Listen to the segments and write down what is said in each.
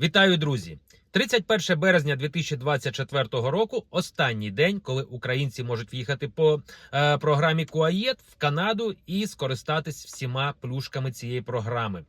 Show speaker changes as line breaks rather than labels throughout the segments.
Вітаю, друзі! 31 березня 2024 року останній день, коли українці можуть в'їхати по е, програмі Куаєт в Канаду і скористатись всіма плюшками цієї програми.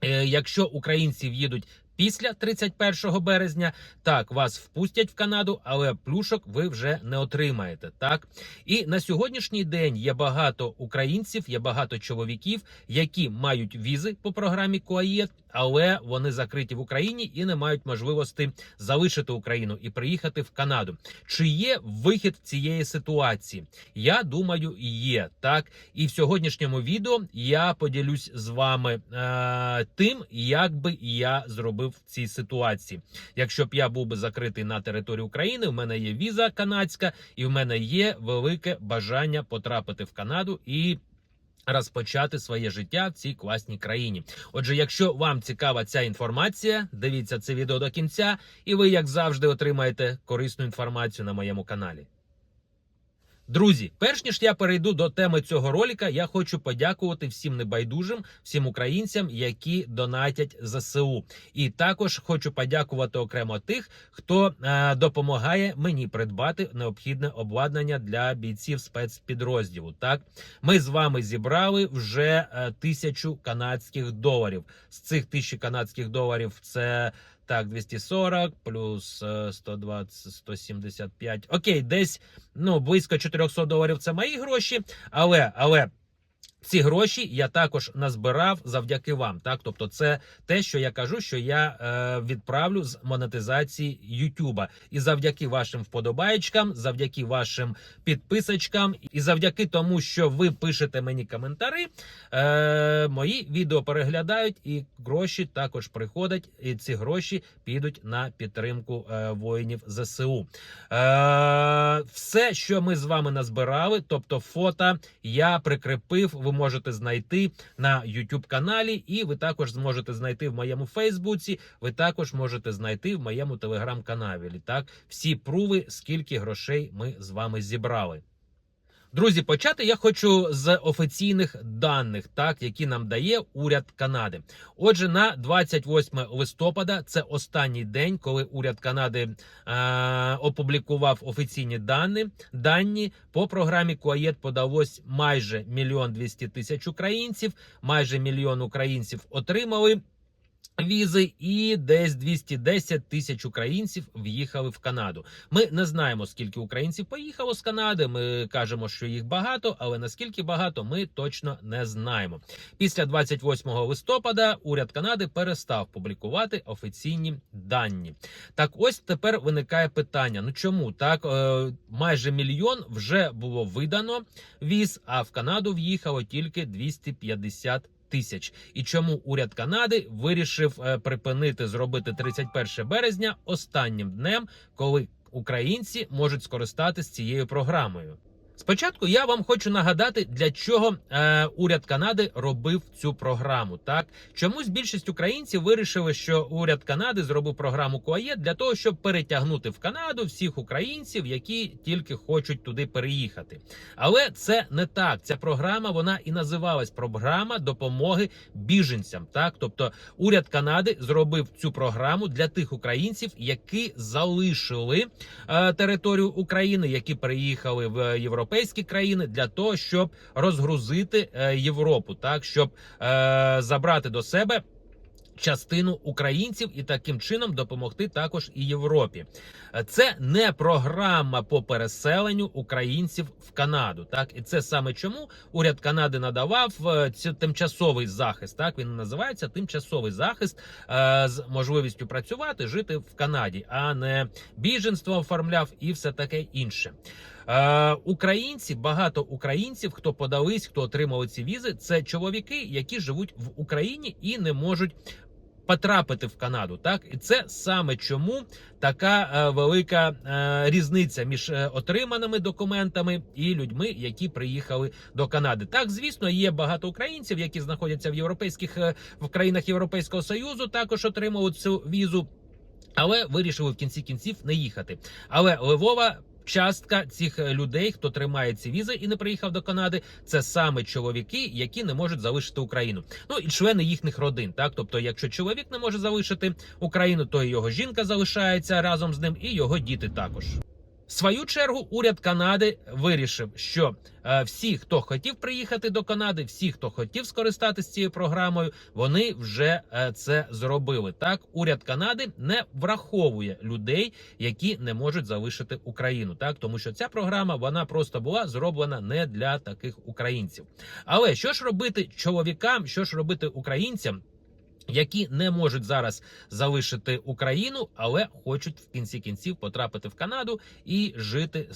Е, якщо українці в'їдуть після 31 березня, так вас впустять в Канаду, але плюшок ви вже не отримаєте. Так і на сьогоднішній день є багато українців, є багато чоловіків, які мають візи по програмі Куаєт, але вони закриті в Україні і не мають можливості залишити Україну і приїхати в Канаду. Чи є вихід цієї ситуації? Я думаю, є так. І в сьогоднішньому відео я поділюсь з вами е, тим, як би я зробив в цій ситуації. Якщо б я був би закритий на території України, в мене є віза канадська, і в мене є велике бажання потрапити в Канаду і. Розпочати своє життя в цій класній країні. Отже, якщо вам цікава ця інформація, дивіться це відео до кінця, і ви, як завжди, отримаєте корисну інформацію на моєму каналі. Друзі, перш ніж я перейду до теми цього ролика, я хочу подякувати всім небайдужим, всім українцям, які донатять ЗСУ. І також хочу подякувати окремо тих, хто е, допомагає мені придбати необхідне обладнання для бійців спецпідрозділу. Так, ми з вами зібрали вже е, тисячу канадських доларів. З цих тисячі канадських доларів це. Так, 240 плюс е, 120, 175. Окей, десь ну близько 400 доларів це мої гроші, але але. Ці гроші я також назбирав завдяки вам. Так, тобто, це те, що я кажу, що я е, відправлю з монетизації Ютуба. І завдяки вашим вподобаєчкам, завдяки вашим підписочкам, і завдяки тому, що ви пишете мені коментари, е, мої відео переглядають, і гроші також приходять. І ці гроші підуть на підтримку е, воїнів ЗСУ. Е, все, що ми з вами назбирали, тобто фото, я прикріпив. Ви можете знайти на YouTube каналі, і ви також зможете знайти в моєму Фейсбуці. Ви також можете знайти в моєму телеграм-каналі. Так, всі пруви, скільки грошей ми з вами зібрали. Друзі, почати я хочу з офіційних даних, так які нам дає уряд Канади. Отже, на 28 листопада це останній день, коли уряд Канади е, опублікував офіційні дані. Дані по програмі Куаєт подалось майже мільйон двісті тисяч українців. Майже мільйон українців отримали. Візи і десь 210 тисяч українців в'їхали в Канаду. Ми не знаємо скільки українців поїхало з Канади. Ми кажемо, що їх багато, але наскільки багато, ми точно не знаємо. Після 28 листопада уряд Канади перестав публікувати офіційні дані. Так, ось тепер виникає питання: ну чому так е, майже мільйон вже було видано віз, а в Канаду в'їхало тільки 250 тисяч. І чому уряд Канади вирішив е, припинити зробити 31 березня останнім днем, коли українці можуть скористатися цією програмою? Спочатку я вам хочу нагадати, для чого е, уряд Канади робив цю програму. Так чомусь більшість українців вирішили, що уряд Канади зробив програму Куаєт для того, щоб перетягнути в Канаду всіх українців, які тільки хочуть туди переїхати. Але це не так. Ця програма вона і називалась програма допомоги біженцям. Так, тобто уряд Канади зробив цю програму для тих українців, які залишили е, територію України, які переїхали в Європейську європейські країни для того, щоб розгрузити е, Європу, так щоб е, забрати до себе. Частину українців і таким чином допомогти також і Європі. Е, Це не програма по переселенню українців в Канаду. Так і це саме чому уряд Канади надавав цю тимчасовий захист. Так він називається тимчасовий захист е, з можливістю працювати, жити в Канаді, а не біженство оформляв і все таке інше. Е, українці, багато українців, хто подались, хто отримали ці візи, це чоловіки, які живуть в Україні і не можуть. Потрапити в Канаду, так і це саме чому така е, велика е, різниця між е, отриманими документами і людьми, які приїхали до Канади. Так, звісно, є багато українців, які знаходяться в європейських е, в країнах Європейського союзу, також отримали цю візу, але вирішили в кінці кінців не їхати. Але Левова частка цих е, людей, хто тримає ці візи і не приїхав до Канади, це саме чоловіки, які не можуть залишити Україну. Ну і члени їхніх родин. Так, тобто, якщо чоловік не може залишити Україну, то і його жінка залишається разом з ним, і його діти також. В свою чергу уряд Канади вирішив, що е, всі, хто хотів приїхати до Канади, всі, хто хотів скористатися цією програмою, вони вже е, це зробили. Так, уряд Канади не враховує людей, які не можуть залишити Україну. Так, тому що ця програма вона просто була зроблена не для таких українців. Але що ж робити чоловікам, що ж робити українцям? Які не можуть зараз залишити Україну, але хочуть в кінці кінців потрапити в Канаду і жити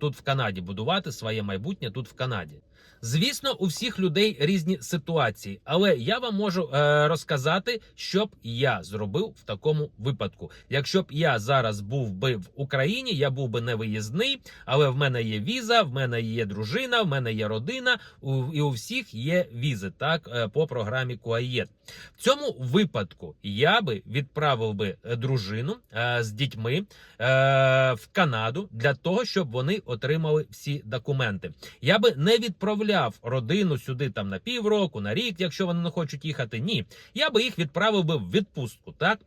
тут в Канаді, будувати своє майбутнє тут в Канаді. Звісно, у всіх людей різні ситуації, але я вам можу е, розказати, що б я зробив в такому випадку. Якщо б я зараз був би в Україні, я був би не виїзний, але в мене є віза, в мене є дружина, в мене є родина, у, і у всіх є візи, так е, по програмі Куаєт. В цьому випадку я би відправив би е, дружину е, з дітьми е, в Канаду для того, щоб вони отримали всі документи. Я би не відправляв родину сюди там на півроку, на рік, якщо вони не хочуть їхати. Ні, я би їх відправив би в відпустку, так.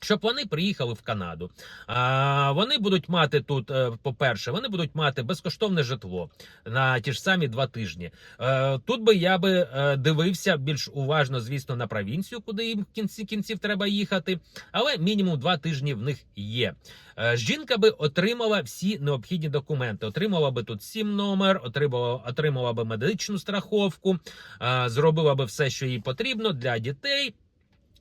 Щоб вони приїхали в Канаду, а вони будуть мати тут, е, по-перше, вони будуть мати безкоштовне житло на ті ж самі два тижні. Е, Тут би я би е, дивився більш уважно, звісно, на провінцію, куди їм в кінці кінців треба їхати. Але мінімум два тижні в них є. Жінка би отримала всі необхідні документи. Отримала би тут сім номер, отримала, отримала би медичну страховку, зробила би все, що їй потрібно для дітей.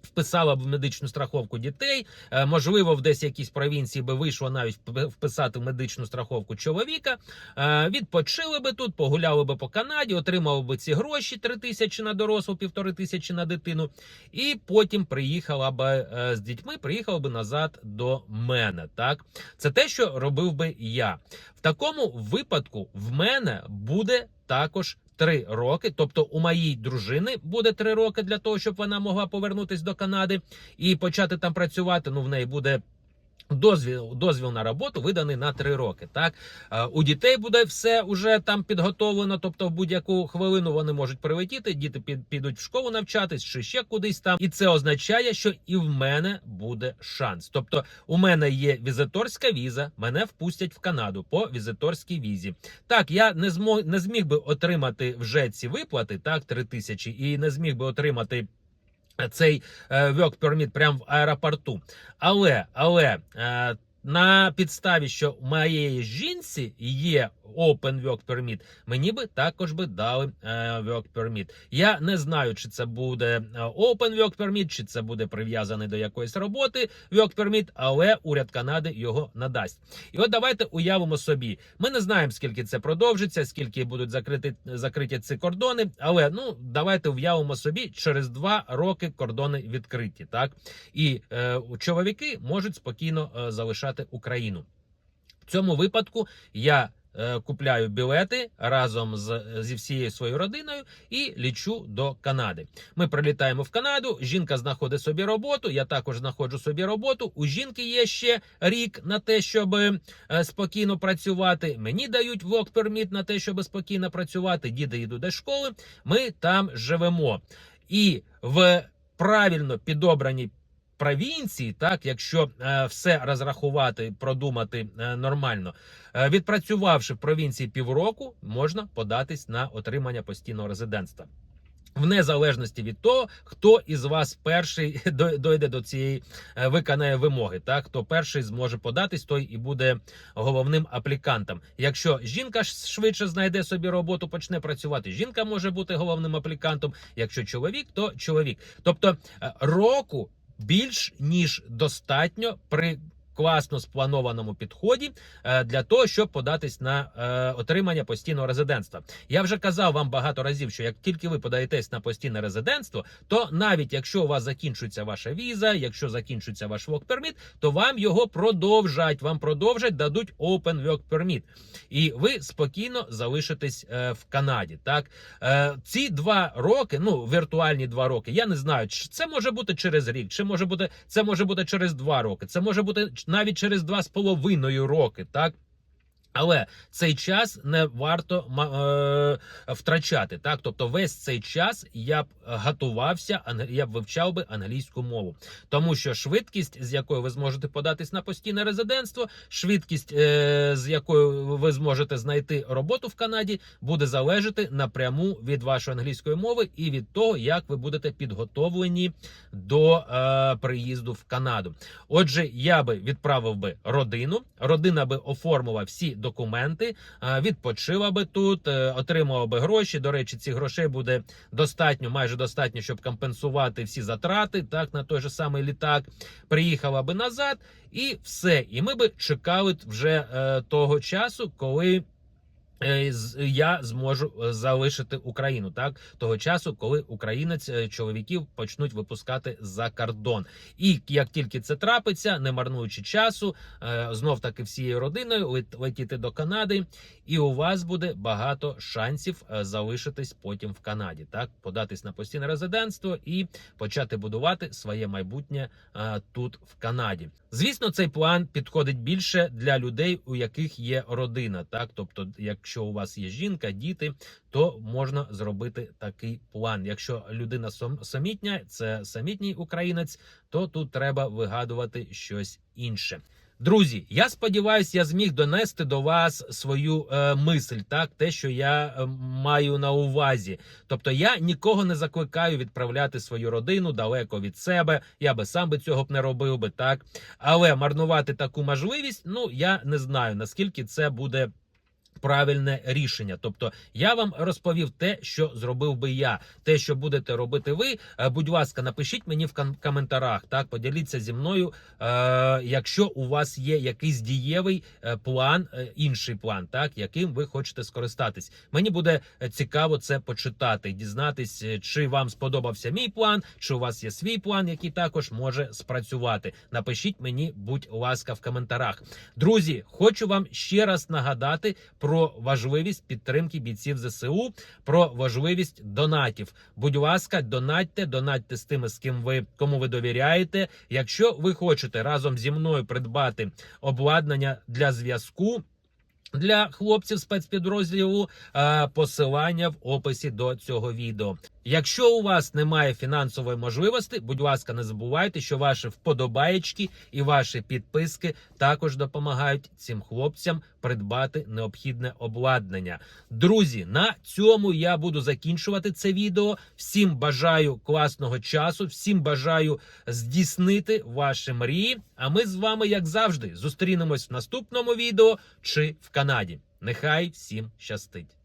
Вписала б в медичну страховку дітей, Е, можливо, в десь якійсь провінції би вийшло навіть вписати в медичну страховку чоловіка. Е, Відпочили би тут, погуляли би по Канаді, отримали би ці гроші 3 тисячі на дорослу, півтори тисячі на дитину, і потім приїхала би е, з дітьми, приїхала би назад до мене. Так, це те, що робив би я. В такому випадку в мене буде також. Три роки, тобто у моїй дружини буде три роки для того, щоб вона могла повернутися до Канади і почати там працювати. Ну в неї буде дозвіл, дозвіл на роботу виданий на три роки. Так Е, у дітей буде все уже там підготовлено. Тобто, в будь-яку хвилину вони можуть прилетіти. Діти під, підуть в школу навчатись чи ще кудись там, і це означає, що і в мене буде шанс. Тобто, у мене є візиторська віза, мене впустять в Канаду по візиторській візі. Так, я не змог не зміг би отримати вже ці виплати, так, три тисячі, і не зміг би отримати. Цей е, work permit прямо в аеропорту. Але, але е, на підставі, що у моєї жінці є open work permit, мені би також би дали е, work permit. Я не знаю, чи це буде е, open work permit, чи це буде прив'язаний до якоїсь роботи work permit, але уряд Канади його надасть. І от давайте уявимо собі. Ми не знаємо, скільки це продовжиться, скільки будуть закриті, закриті ці кордони. Але ну давайте уявимо собі, через два роки кордони відкриті. Так і е, чоловіки можуть спокійно е, залишати Україну. В цьому випадку я е, купляю білети разом з зі всією своєю родиною і лічу до Канади. Ми прилітаємо в Канаду. Жінка знаходить собі роботу. Я також знаходжу собі роботу. У жінки є ще рік на те, щоб е, спокійно працювати. Мені дають work permit на те, щоб спокійно працювати. Діти йдуть до школи. Ми там живемо. І в правильно підобраній провінції, так якщо е, все розрахувати, продумати е, нормально, е, відпрацювавши в провінції півроку, можна податись на отримання постійного резидентства. В незалежності від того, хто із вас перший дойде до цієї виконає вимоги, так хто перший зможе податись, той і буде головним аплікантом. Якщо жінка швидше знайде собі роботу, почне працювати. Жінка може бути головним аплікантом. Якщо чоловік, то чоловік. Тобто року більш ніж достатньо при класно спланованому підході е, для того, щоб податись на е, отримання постійного резидентства. Я вже казав вам багато разів, що як тільки ви подаєтесь на постійне резидентство, то навіть якщо у вас закінчується ваша віза, якщо закінчується ваш work permit, то вам його продовжать. Вам продовжать, дадуть open work permit. І ви спокійно залишитесь е, в Канаді. Так ці два роки, ну віртуальні два роки. Я не знаю, це може бути через рік, чи може бути це може бути через два роки. Це може бути навіть через два з половиною роки. Так Але цей час не варто е, втрачати. Так, тобто, весь цей час я б готувався, я б вивчав би англійську мову, тому що швидкість, з якою ви зможете податись на постійне резидентство, швидкість, е, з якою ви зможете знайти роботу в Канаді, буде залежати напряму від вашої англійської мови і від того, як ви будете підготовлені до е, приїзду в Канаду. Отже, я би відправив би родину, родина би оформила всі документи, е, відпочила би тут, е, отримала би гроші. До речі, цих грошей буде достатньо, майже достатньо, щоб компенсувати всі затрати. Так на той же самий літак. Приїхала би назад, і все. І ми би чекали вже е, того часу, коли. Е, Я зможу е, залишити Україну так того часу, коли українець е, чоловіків почнуть випускати за кордон. І як тільки це трапиться, не марнуючи часу, знов таки всією родиною лет- летіти до Канади, і у вас буде багато шансів залишитись потім в Канаді, так податись на постійне резидентство і почати будувати своє майбутнє тут в Канаді. Звісно, цей план підходить більше для людей, у яких є родина. Так, тобто, якщо у вас є жінка, діти, то можна зробити такий план. Якщо людина сам- самітня, це самітній українець, то тут треба вигадувати щось інше. Друзі, я сподіваюся, я зміг донести до вас свою е, мисль, так те, що я е, маю на увазі. Тобто я нікого не закликаю відправляти свою родину далеко від себе. Я би сам би цього б не робив би так. Але марнувати таку можливість, ну я не знаю наскільки це буде. Правильне рішення, тобто я вам розповів те, що зробив би я, те, що будете робити ви. Е, Будь ласка, напишіть мені в ком- коментарях. Так, поділіться зі мною, е, якщо у вас є якийсь дієвий е, план, інший план, так яким ви хочете скористатись. Мені буде цікаво це почитати, дізнатись, чи вам сподобався мій план, чи у вас є свій план, який також може спрацювати. Напишіть мені, будь ласка, в коментарях. Друзі, хочу вам ще раз нагадати про важливість підтримки бійців ЗСУ, про важливість донатів. Будь ласка, донатьте, донатьте з тими, з ким ви кому ви довіряєте. Якщо ви хочете разом зі мною придбати обладнання для зв'язку. Для хлопців спецпідрозділу посилання в описі до цього відео. Якщо у вас немає фінансової можливості, будь ласка, не забувайте, що ваші вподобаєчки і ваші підписки також допомагають цим хлопцям придбати необхідне обладнання. Друзі, на цьому я буду закінчувати це відео. Всім бажаю класного часу, всім бажаю здійснити ваші мрії. А ми з вами, як завжди, зустрінемось в наступному відео чи в Канаді. Нехай всім щастить!